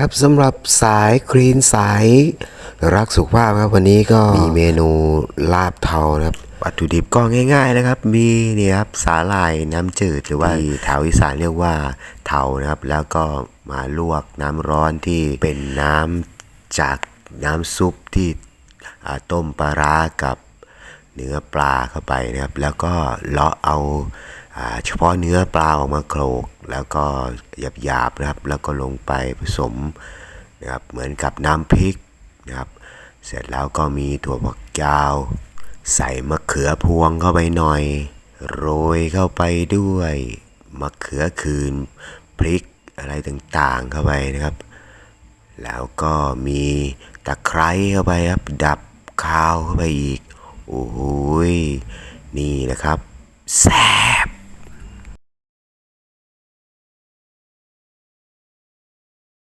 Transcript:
ครับสำหรับสายคลีนสายรักสุขภาพครับวันนี้ก็มีเมนูลาบเทานะครับวัตถุดิบก็ง่าย ๆนะครับ มีเนี่ยครับสาหร่ายน้ำจืดหรือว่าที่แถวอีสานเรียกว่าเทานะครับ แล้วก็มาลวกน้ำร้อนที่เป็นน้ำจากน้ำซุปที่อ่าต้มปลาร้ากับเนื้อปลาเข้าไปนะครับ แล้วก็เลาะเอาอ่า เฉพาะเนื้อปลาออกมาโขลก แล้วก็หยาบๆนะครับ แล้วก็ลงไปผสมนะครับเหมือนกับน้ำพริกนะครับ เสร็จแล้วก็มีถั่วฝักยาว ใส่มะเขือพวงเข้าไปหน่อย โรยเข้าไปด้วยมะเขือคืนพริกอะไรต่างๆเข้าไปนะครับ แล้วก็มีตะไคร้เข้าไปครับ ดับคาวเข้าไปอีก โอ้โหยนี่นะครับแซ่